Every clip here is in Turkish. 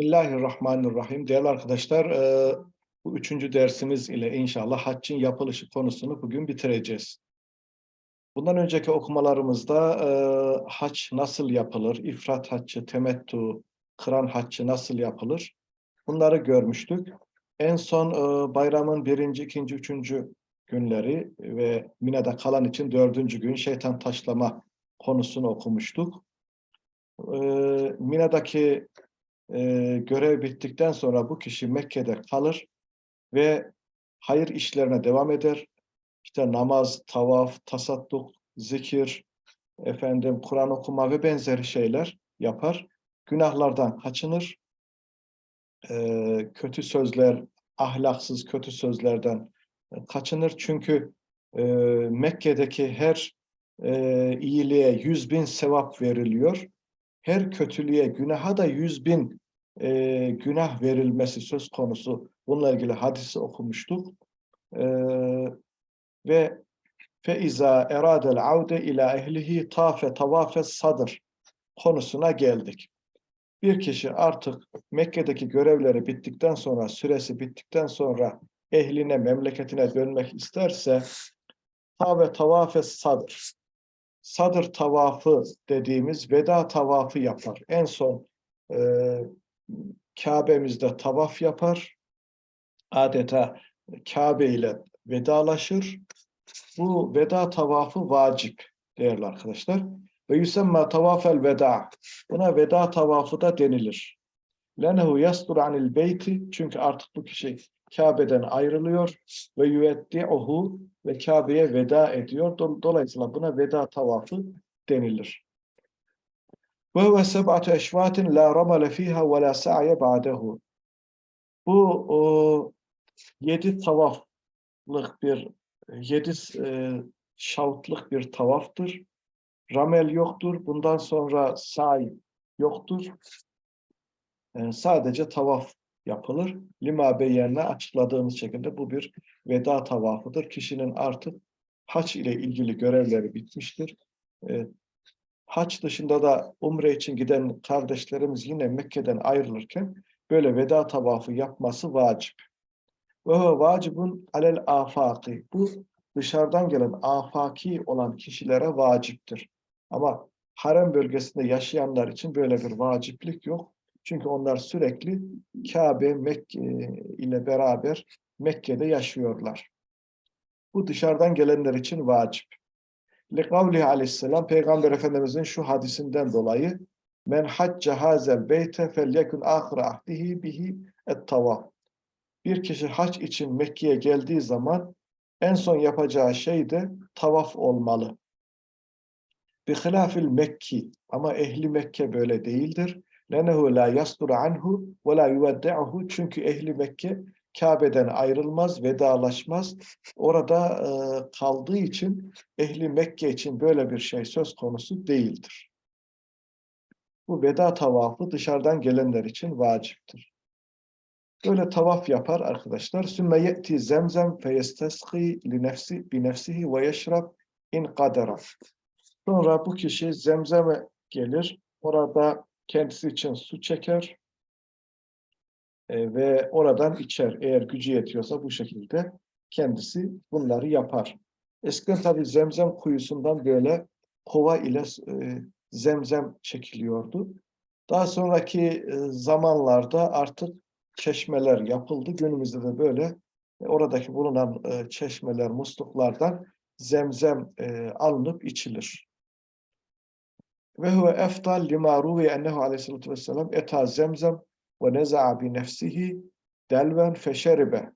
Bismillahirrahmanirrahim. Değerli arkadaşlar, e, bu üçüncü dersimiz ile inşallah haccın yapılışı konusunu bugün bitireceğiz. Bundan önceki okumalarımızda e, hac nasıl yapılır, ifrat haccı, temettu, kıran haccı nasıl yapılır bunları görmüştük. En son e, bayramın birinci, ikinci, üçüncü günleri ve Mina'da kalan için dördüncü gün şeytan taşlama konusunu okumuştuk. Mina'daki e, görev bittikten sonra bu kişi Mekke'de kalır ve hayır işlerine devam eder. İşte namaz, tavaf, tasadduk, zikir, efendim Kur'an okuma ve benzeri şeyler yapar. Günahlardan kaçınır. E, kötü sözler, ahlaksız kötü sözlerden kaçınır. Çünkü e, Mekke'deki her e, iyiliğe yüz bin sevap veriliyor. Her kötülüğe, günaha da yüz bin e, günah verilmesi söz konusu. Bununla ilgili hadisi okumuştuk. E, ve feiza eradel aude ila ehlihi tafe tavafe sadır konusuna geldik. Bir kişi artık Mekke'deki görevleri bittikten sonra, süresi bittikten sonra ehline, memleketine dönmek isterse tave tavafe sadır. Sadır tavafı dediğimiz veda tavafı yapar. En son e, Kabe'mizde tavaf yapar. Adeta Kabe ile vedalaşır. Bu veda tavafı vacip değerli arkadaşlar. Ve yusemma tavafel veda. Buna veda tavafı da denilir. Lenehu yastur anil beyti. Çünkü artık bu kişi Kabe'den ayrılıyor ve yüveddi'uhu ve Kabe'ye veda ediyor. Dolayısıyla buna veda tavafı denilir. Ve huve seb'atu eşvatin la ramale fiha ve la sa'ye ba'dehu. Bu o, yedi tavaflık bir, yedi e, şavtlık bir tavaftır. Ramel yoktur. Bundan sonra say yoktur. E, sadece tavaf yapılır. Lima beyenle açıkladığımız şekilde bu bir veda tavafıdır. Kişinin artık haç ile ilgili görevleri bitmiştir. E, haç dışında da umre için giden kardeşlerimiz yine Mekke'den ayrılırken böyle veda tavafı yapması vacip. Ve vacibun alel afaki. Bu dışarıdan gelen afaki olan kişilere vaciptir. Ama harem bölgesinde yaşayanlar için böyle bir vaciplik yok. Çünkü onlar sürekli Kabe, Mekke ile beraber Mekke'de yaşıyorlar. Bu dışarıdan gelenler için vacip. Likavlihi aleyhisselam Peygamber Efendimizin şu hadisinden dolayı men hacca hazel beyte felyekun ahire ahdihi bihi et tavaf. Bir kişi hac için Mekke'ye geldiği zaman en son yapacağı şey de tavaf olmalı. Bi hilafil Mekki ama ehli Mekke böyle değildir. Lenehu la yasdur anhu ve la yuveddi'uhu çünkü ehli Mekke Kabe'den ayrılmaz, vedalaşmaz. Orada e, kaldığı için ehli Mekke için böyle bir şey söz konusu değildir. Bu veda tavafı dışarıdan gelenler için vaciptir. Böyle tavaf yapar arkadaşlar. Sümme ye'ti zemzem fe yestesqi li nefsi bi nefsihi ve yeşrab in kadera. Sonra bu kişi zemzeme gelir. Orada kendisi için su çeker e, ve oradan içer. Eğer gücü yetiyorsa bu şekilde kendisi bunları yapar. Eskiden tabi zemzem kuyusundan böyle kova ile e, zemzem çekiliyordu. Daha sonraki e, zamanlarda artık çeşmeler yapıldı. Günümüzde de böyle e, oradaki bulunan e, çeşmeler, musluklardan zemzem e, alınıp içilir. Ve huve eftal lima ruvi ennehu aleyhissalatu vesselam eta zemzem ve neza'a bi nefsihi delven feşeribe.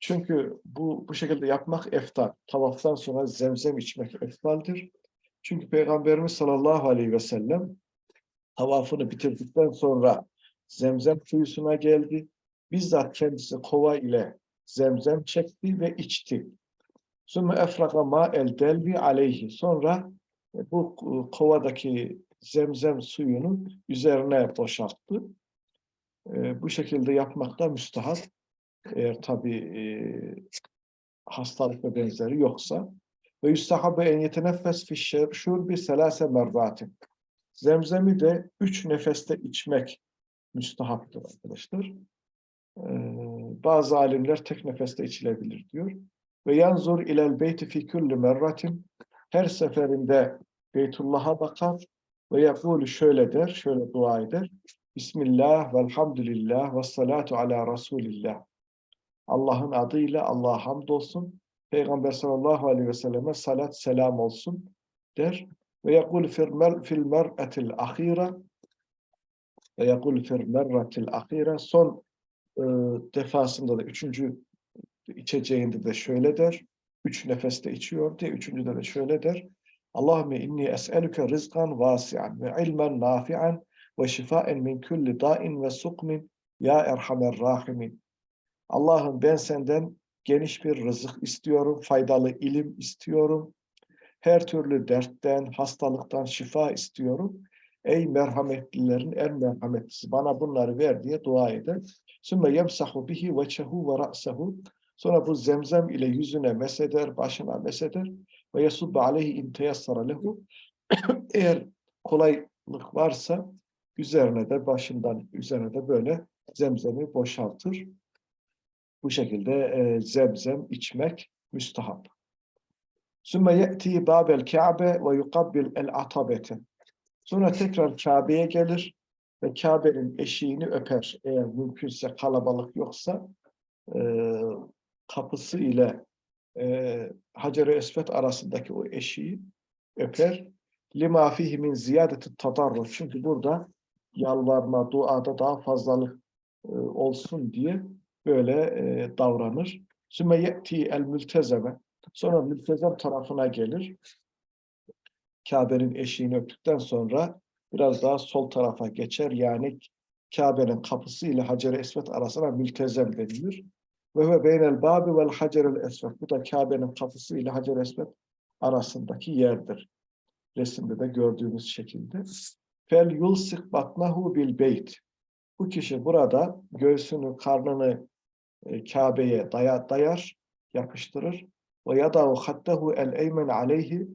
Çünkü bu bu şekilde yapmak eftal. Tavaftan sonra zemzem içmek eftaldir. Çünkü Peygamberimiz sallallahu aleyhi ve sellem tavafını bitirdikten sonra zemzem kuyusuna geldi. Bizzat kendisi kova ile zemzem çekti ve içti. Sümme efraka ma el delvi aleyhi. Sonra bu kovadaki zemzem suyunu üzerine boşalttı. E, bu şekilde yapmak da müstahap. Eğer tabi e, hastalık ve benzeri yoksa. Ve yüstahabı en yeteneffes fi şurbi selase merratin. Zemzemi de üç nefeste içmek müstahaptır arkadaşlar. Ee, bazı alimler tek nefeste içilebilir diyor. Ve yanzur ilel beyti fi kulli merratin her seferinde Beytullah'a bakar ve yapulu şöyle der, şöyle dua eder. Bismillah velhamdülillah ve salatu ala Resulillah. Allah'ın adıyla Allah'a hamdolsun. Peygamber sallallahu aleyhi ve selleme salat selam olsun der. Ve yakul fil mer fil mer'atil ahire ve yakul fil mer'atil ahire son e, defasında da üçüncü içeceğinde de şöyle der. Üç nefeste içiyor diye üçüncüde de şöyle der. Allahümme inni es'elüke rizkan vasi'an ve ilmen nafi'an ve şifaen min kulli da'in ve sukmin ya erhamer rahimin. Allah'ım ben senden geniş bir rızık istiyorum, faydalı ilim istiyorum. Her türlü dertten, hastalıktan şifa istiyorum. Ey merhametlilerin en merhametlisi bana bunları ver diye dua eder. Sümme yemsahu bihi veçehu ve ra'sehu. Sonra bu zemzem ile yüzüne meseder, başına meseder. Ve yasubbe aleyhi in teyassara lehu. Eğer kolaylık varsa üzerine de başından üzerine de böyle zemzemi boşaltır. Bu şekilde e, zemzem içmek müstahap. Sümme ye'ti babel Kabe ve yukabbil el atabete. Sonra tekrar Kabe'ye gelir ve Kabe'nin eşiğini öper. Eğer mümkünse kalabalık yoksa e, kapısı ile e, Hacer-i Esved arasındaki o eşiği öper. Lima fihi min ziyadeti tadarru. Çünkü burada yalvarma, duada daha fazlalık e, olsun diye böyle e, davranır. Sümme ye'ti el mültezeme. Sonra mültezem tarafına gelir. Kabe'nin eşiğini öptükten sonra biraz daha sol tarafa geçer. Yani Kabe'nin kapısı ile Hacer-i Esved arasına mültezem denilir. Ve ve beynel babi vel Hacer-el Esved. Bu da Kabe'nin kapısı ile Hacer-i Esved arasındaki yerdir. Resimde de gördüğünüz şekilde. Fel yulsik batnahu bil beyt. Bu kişi burada göğsünü, karnını e, Kabe'ye daya, dayar, yapıştırır. Ve yadahu hattehu el eymen aleyhi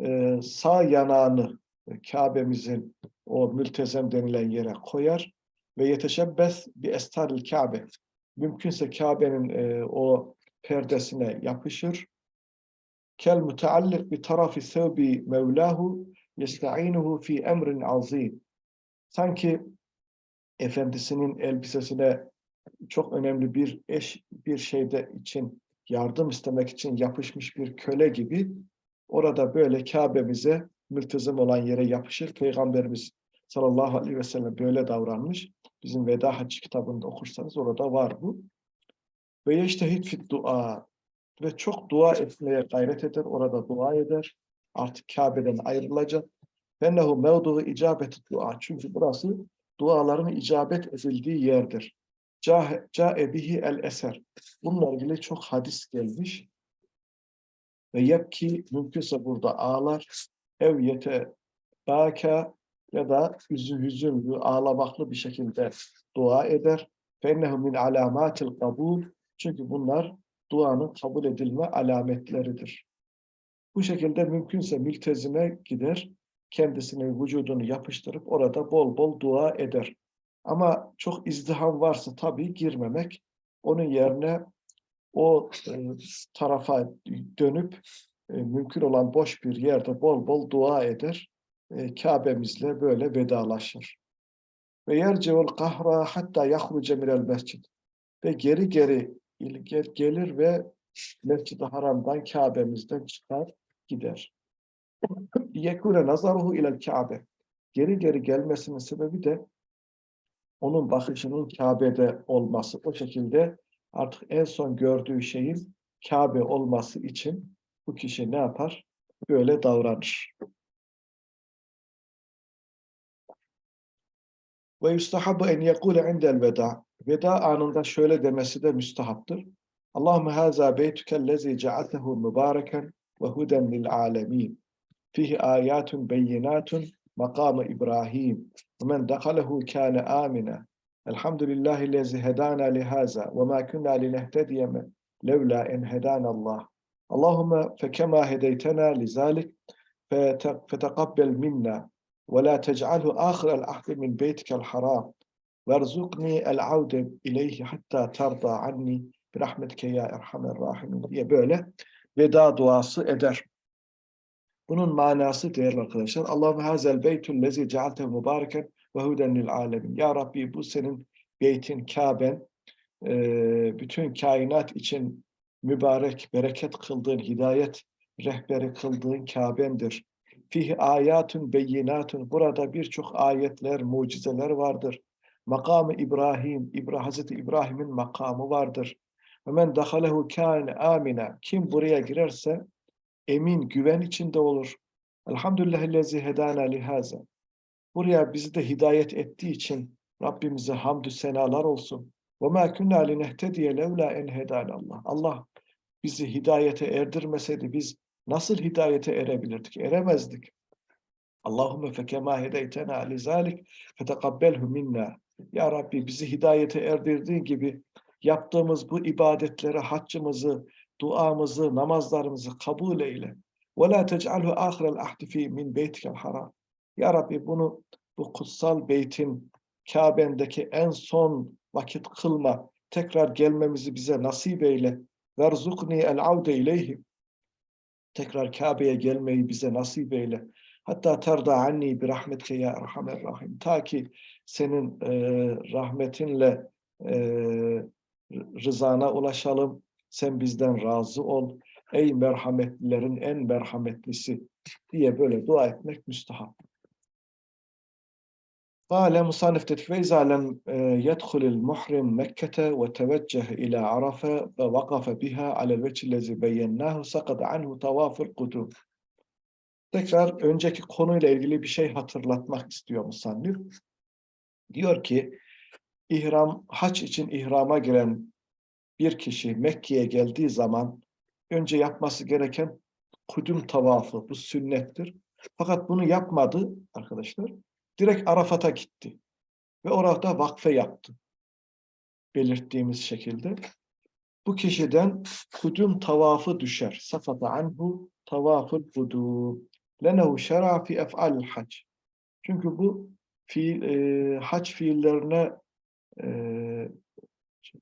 e, sağ yanağını e, Kabe'mizin o mültezem denilen yere koyar ve yeteşebbes bi estaril Kabe. Mümkünse Kabe'nin e, o perdesine yapışır. Kel muteallik bi tarafi sevbi mevlahu yesta'inuhu fi emrin azim. Sanki efendisinin elbisesine çok önemli bir eş bir şeyde için yardım istemek için yapışmış bir köle gibi orada böyle Kabe'mize mültezem olan yere yapışır. Peygamberimiz sallallahu aleyhi ve sellem böyle davranmış. Bizim Veda Hacı kitabında okursanız orada var bu. Ve yeştehid fit dua ve çok dua etmeye gayret eder. Orada dua eder. Artık Kabe'den ayrılacak. Fennehu mevdu'u icabeti dua. Çünkü burası duaların icabet edildiği yerdir. Ca'e bihi el eser. Bununla ilgili çok hadis gelmiş. Ve yepki mümkünse burada ağlar. Ev yete baka ya da yüzü hüzünlü, ağlamaklı bir şekilde dua eder. Fennehu min alamatil kabul. Çünkü bunlar duanın kabul edilme alametleridir. Bu şekilde mümkünse mültezime gider, kendisini vücudunu yapıştırıp orada bol bol dua eder. Ama çok izdiham varsa tabii girmemek. Onun yerine o e, tarafa dönüp e, mümkün olan boş bir yerde bol bol dua eder. E, Kabe'mizle böyle vedalaşır. Ve yerceul kahra hatta yahruce minel mescid. Ve geri geri gelir ve Mescid-i Haram'dan Kabe'mizden çıkar gider. Yekune nazaruhu ilel Kabe. Geri geri gelmesinin sebebi de onun bakışının Kabe'de olması. O şekilde artık en son gördüğü şeyin Kabe olması için bu kişi ne yapar? Böyle davranır. Ve yustahabu en yekule indel veda. Veda anında şöyle demesi de müstahaptır. Allahümme haza beytükellezi cealtehu mübareken lil alemin. Fihi ayatun beyinatun مقام إبراهيم. ومن دخله كان آمنا. الحمد لله الذي هدانا لهذا وما كنا لنهتدي لولا إن هدانا الله. اللهم فكما هديتنا لذلك فتقبل منا. ولا تجعله آخر العهد من بيتك الحرام. aude ileyhi hatta tarda anni bir rahmetke ya erhamer rahimin diye böyle veda duası eder. Bunun manası değerli arkadaşlar. Allahu hazel beytul lezi cealtehu mübareken ve huden lil alemin. Ya Rabbi bu senin beytin Kabe'n bütün kainat için mübarek, bereket kıldığın, hidayet rehberi kıldığın Kabe'ndir. Fihi ayatun beyinatun. Burada birçok ayetler, mucizeler vardır. Makamı İbrahim, İbra, Hazreti İbrahim'in makamı vardır. Ve men dahalehu kâne amina. Kim buraya girerse emin, güven içinde olur. Elhamdülillahillezî hedâna lihaza. Buraya bizi de hidayet ettiği için Rabbimize hamdü senalar olsun. Ve mâ künnâ linehtediye levlâ en hedânallah. Allah bizi hidayete erdirmeseydi biz nasıl hidayete erebilirdik? Eremezdik. Allahümme fekemâ hedeytenâ lizâlik fetekabbelhu minnâ. Ya Rabbi bizi hidayete erdirdiğin gibi yaptığımız bu ibadetleri, haccımızı, duamızı, namazlarımızı kabul eyle. La tec'alhu ahirel ahdi fi min beytikel haram. Ya Rabbi bunu bu kutsal beytin Kabe'ndeki en son vakit kılma. Tekrar gelmemizi bize nasip eyle. El avde ileyhi. Tekrar Kabe'ye gelmeyi bize nasip eyle. Hatta terda anni bir rahmetke ya erhamer rahim. Ta ki senin e, rahmetinle e, rızana ulaşalım. Sen bizden razı ol. Ey merhametlilerin en merhametlisi diye böyle dua etmek müstahap. قال مصنف فإذا لم يدخل المحرم مكة وتوجه إلى عرفة فوقف بها على الوجه الذي بيناه سقط عنه طواف القدوم. Tekrar önceki konuyla ilgili bir şey hatırlatmak istiyor musannif. Diyor ki ihram haç için ihrama giren bir kişi Mekke'ye geldiği zaman önce yapması gereken kudüm tavafı bu sünnettir. Fakat bunu yapmadı arkadaşlar. Direkt Arafat'a gitti. Ve orada vakfe yaptı. Belirttiğimiz şekilde. Bu kişiden kudüm tavafı düşer. Safata anhu tavaful kudum. Lenehu şer'a fi ef'al hac. Çünkü bu fiil, e, hac fiillerine e,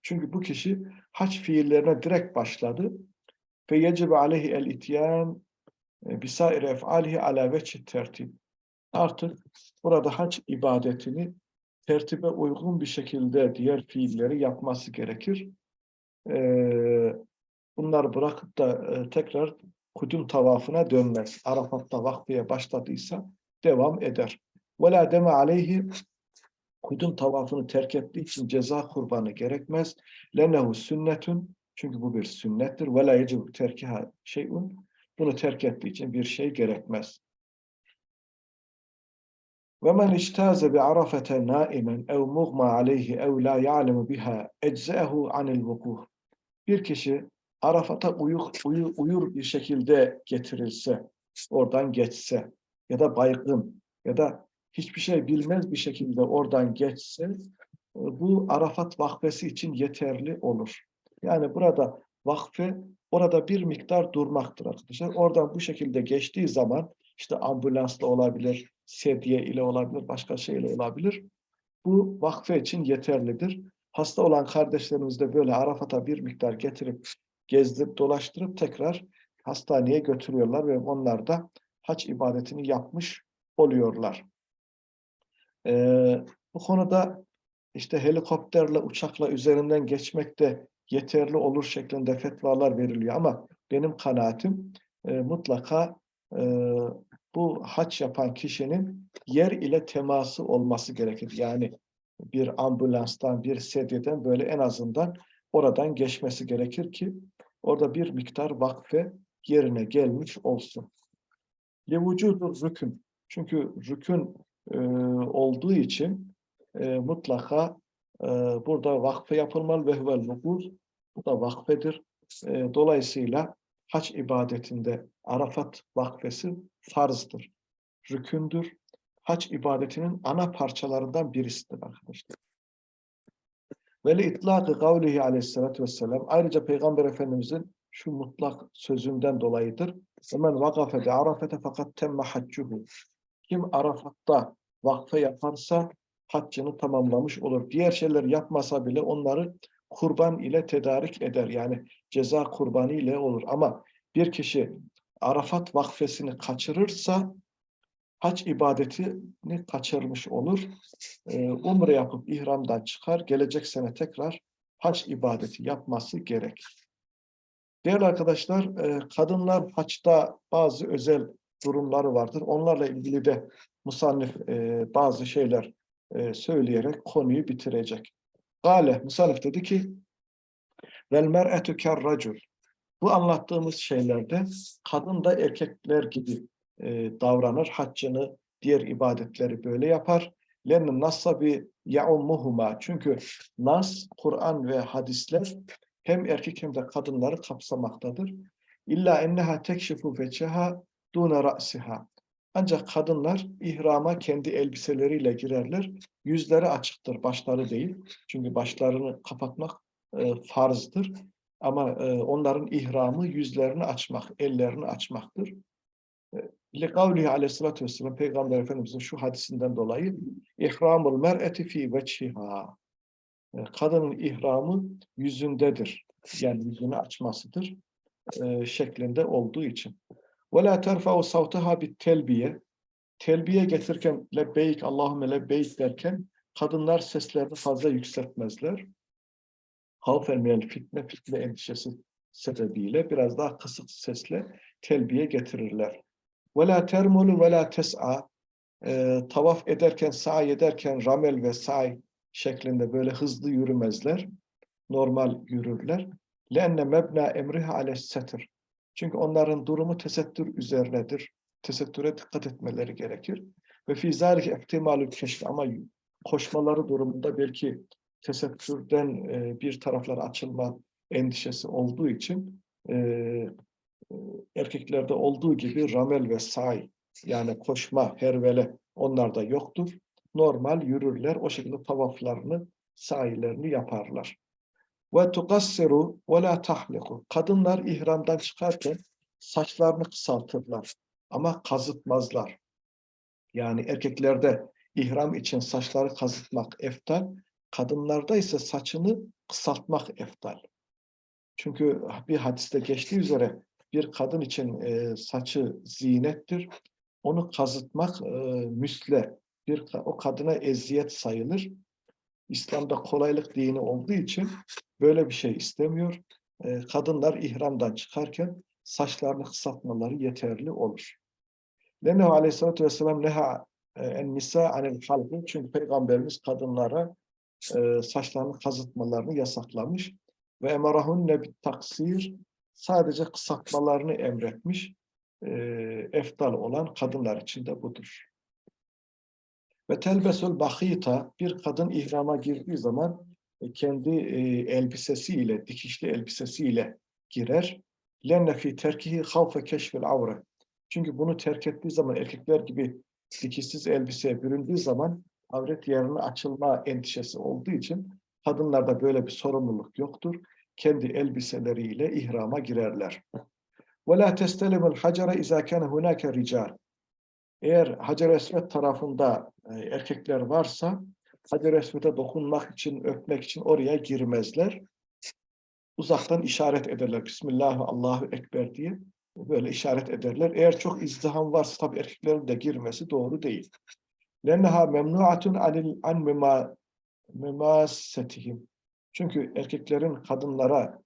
çünkü bu kişi hac fiillerine direkt başladı. Ve yecib aleyhi el ityan bisair ef'alihi ala veçhi tertib. Artık burada hac ibadetini tertibe uygun bir şekilde diğer fiilleri yapması gerekir. Ee, bunları bırakıp da e, tekrar kudüm tavafına dönmez. Arafat'ta vakfiye başladıysa devam eder. وَلَا deme aleyhi kudum tavafını terk ettiği için ceza kurbanı gerekmez. Lenehu sünnetün çünkü bu bir sünnettir. Ve la yecibu terkiha şeyun bunu terk ettiği için bir şey gerekmez. Ve men iştaze bi arafete naimen ev muğma aleyhi ev la ya'lemu biha eczehu anil vukuh. Bir kişi Arafat'a uyuk, uyu, uyur bir şekilde getirilse, oradan geçse ya da baygın ya da hiçbir şey bilmez bir şekilde oradan geçse bu Arafat vakfesi için yeterli olur. Yani burada vakfe orada bir miktar durmaktır arkadaşlar. Oradan bu şekilde geçtiği zaman işte ambulansla olabilir, sedye ile olabilir, başka şeyle olabilir. Bu vakfe için yeterlidir. Hasta olan kardeşlerimiz de böyle Arafat'a bir miktar getirip, gezdirip, dolaştırıp tekrar hastaneye götürüyorlar ve onlar da hac ibadetini yapmış oluyorlar. Ee, bu konuda işte helikopterle, uçakla üzerinden geçmek de yeterli olur şeklinde fetvalar veriliyor ama benim kanaatim e, mutlaka e, bu haç yapan kişinin yer ile teması olması gerekir. Yani bir ambulanstan, bir sedyeden böyle en azından oradan geçmesi gerekir ki orada bir miktar vakfe yerine gelmiş olsun. Levucudur rükün. Çünkü rükün e, olduğu için e, mutlaka e, burada vakfe yapılmalı ve huvel. Bu da vakfedir. E, dolayısıyla haç ibadetinde Arafat vakfesi farzdır, rükündür. Haç ibadetinin ana parçalarından birisidir arkadaşlar. Ve li itlaqı kavlihi aleyhissalatü vesselam ayrıca Peygamber Efendimizin şu mutlak sözünden dolayıdır. Hemen vakafe de arafete fakat temme haccuhu. Kim Arafat'ta vakfe yaparsa haccını tamamlamış olur. Diğer şeyler yapmasa bile onları kurban ile tedarik eder. Yani ceza kurbanı ile olur. Ama bir kişi Arafat vakfesini kaçırırsa hac ibadetini kaçırmış olur. Ee, umre yapıp ihramdan çıkar. Gelecek sene tekrar hac ibadeti yapması gerekir. Değerli arkadaşlar, e, kadınlar haçta bazı özel durumları vardır. Onlarla ilgili de musannif e, bazı şeyler e, söyleyerek konuyu bitirecek. Gale, musannif dedi ki vel mer'etü kerracul bu anlattığımız şeylerde kadın da erkekler gibi e, davranır. Haccını, diğer ibadetleri böyle yapar. Nassa bi yaummuhuma. Çünkü nas, Kur'an ve hadisler hem erkek hem de kadınları kapsamaktadır. İlla enneha tekşifu feçeha duna ra'siha. Ancak kadınlar ihrama kendi elbiseleriyle girerler. Yüzleri açıktır, başları değil. Çünkü başlarını kapatmak e, farzdır. Ama e, onların ihramı yüzlerini açmak, ellerini açmaktır. Lekavlihi aleyhissalatü vesselam Peygamber Efendimizin şu hadisinden dolayı ihramul mer'eti fi veçhiha. E, kadının ihramı yüzündedir. Yani yüzünü açmasıdır. E, şeklinde olduğu için. La terfa'u savtaha bit telbiye. Getirirken lebbeyk Allahümme lebbeyk derken kadınlar seslerini fazla yükseltmezler. Havfen minel fitne, fitne endişesi sebebiyle biraz daha kısık sesle telbiye getirirler. Ve la tes'a. E, tavaf ederken, sa'i ederken ramel ve sa'i şeklinde böyle hızlı yürümezler. Normal yürürler. Lenne mebna emriha ale setir. Çünkü onların durumu tesettür üzerinedir. Tesettüre dikkat etmeleri gerekir. Ve fi zâlike ihtimalü keşf ama koşmaları durumunda belki tesettürden e, bir taraflar açılma endişesi olduğu için e, e, erkeklerde olduğu gibi ramel ve say yani koşma, hervele onlarda yoktur. Normal yürürler. O şekilde tavaflarını, sahilerini yaparlar. Ve tukassiru ve la tahliku. Kadınlar ihramdan çıkarken saçlarını kısaltırlar ama kazıtmazlar. Yani erkeklerde ihram için saçları kazıtmak eftal, kadınlarda ise saçını kısaltmak eftal. Çünkü bir hadiste geçtiği üzere bir kadın için e, saçı zinettir. Onu kazıtmak e, müsle, bir o kadına eziyet sayılır. İslam'da kolaylık dini olduğu için böyle bir şey istemiyor. E, kadınlar ihramdan çıkarken saçlarını kısaltmaları yeterli olur. Lennehu aleyhissalatü vesselam neha e, en nisa anil halkı. Çünkü Peygamberimiz kadınlara e, saçlarını kazıtmalarını yasaklamış. Ve emarahunne bit taksir sadece kısaltmalarını emretmiş. E, eftal olan kadınlar için de budur. Ve telbesul bahita bir kadın ihrama girdiği zaman e, kendi e, elbisesiyle, dikişli elbisesiyle girer. Lenne fi terkihi havfe keşfil avre. Çünkü bunu terk ettiği zaman erkekler gibi dikişsiz elbiseye büründüğü zaman avret yerine açılma endişesi olduğu için kadınlarda böyle bir sorumluluk yoktur. Kendi elbiseleriyle ihrama girerler. وَلَا تَسْتَلِمُ الْحَجَرَ اِذَا كَانَ هُنَاكَ رِجَالٍ Eğer Hacer Esved tarafında e, erkekler varsa Hacer Esved'e dokunmak için, öpmek için oraya girmezler. Uzaktan işaret ederler. Bismillah ve Allahu Ekber diye böyle işaret ederler. Eğer çok izdiham varsa tabii erkeklerin de girmesi doğru değil. لَنَّهَا مَمْنُعَةٌ عَنِ الْاَنْ مِمَاسَتِهِمْ Çünkü erkeklerin kadınlara,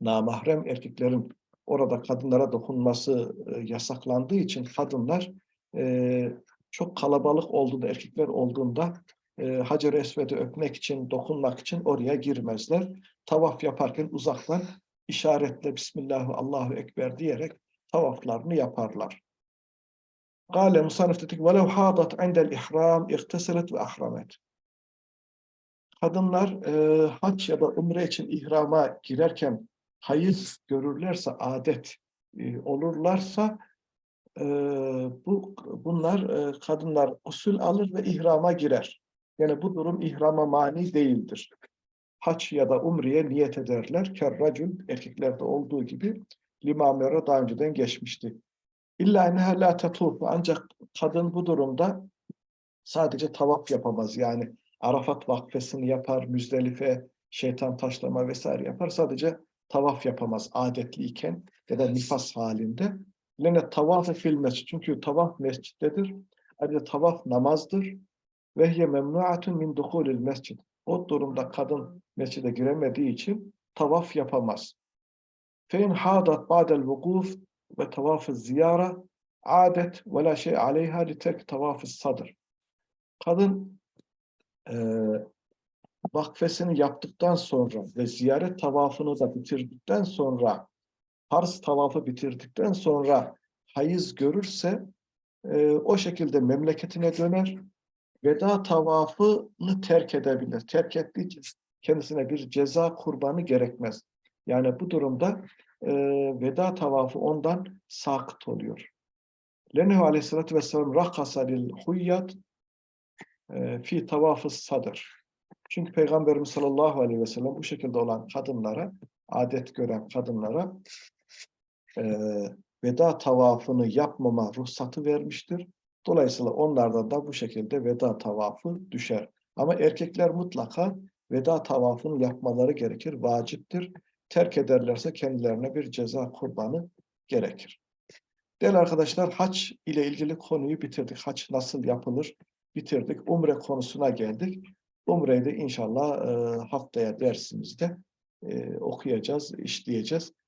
namahrem erkeklerin orada kadınlara dokunması e, yasaklandığı için kadınlar e, çok kalabalık olduğunda, erkekler olduğunda e, Hacer-i Esved'i öpmek için, dokunmak için oraya girmezler. Tavaf yaparken uzaktan işaretle Bismillah Allahu Ekber diyerek tavaflarını yaparlar. Kale Musannif dedik velev hadat indel ihram ihteselet ve ahramet. Kadınlar e, hac ya da umre için ihrama girerken hayız görürlerse, adet e, olurlarsa e, bu bunlar e, kadınlar usul alır ve ihrama girer. Yani bu durum ihrama mani değildir. Haç ya da umreye niyet ederler. Kerracül erkeklerde olduğu gibi limamera daha önceden geçmişti. İlla enneha la tetuf. Ancak kadın bu durumda sadece tavaf yapamaz. Yani Arafat vakfesini yapar, Müzdelife, şeytan taşlama vesaire yapar. Sadece tavaf yapamaz adetliyken ya da nifas halinde. Lene tavafı fil mescid. Çünkü tavaf mescittedir. Ayrıca tavaf namazdır. Ve hiye memnuatun min duhulil mescid. O durumda kadın mescide giremediği için tavaf yapamaz. Fein hadat ba'del vukuf ve tavafı ziyara adet ve la şey aleyha li terk tavafı sadr. Kadın eee vakfesini yaptıktan sonra ve ziyaret tavafını da bitirdikten sonra farz tavafı bitirdikten sonra hayız görürse e, o şekilde memleketine döner veda tavafını terk edebilir. Terk ettiği kendisine bir ceza kurbanı gerekmez. Yani bu durumda e, veda tavafı ondan sakıt oluyor. Lennehu aleyhissalatü vesselam rakasa lil huyyat e, fi tavafı sadr. Çünkü Peygamberimiz sallallahu aleyhi ve sellem bu şekilde olan kadınlara, adet gören kadınlara e, veda tavafını yapmama ruhsatı vermiştir. Dolayısıyla onlardan da bu şekilde veda tavafı düşer. Ama erkekler mutlaka veda tavafını yapmaları gerekir, vaciptir. Terk ederlerse kendilerine bir ceza kurbanı gerekir. Değerli arkadaşlar, haç ile ilgili konuyu bitirdik. Haç nasıl yapılır bitirdik. Umre konusuna geldik. Umre'yi de inşallah e, haftaya dersimizde e, okuyacağız, işleyeceğiz.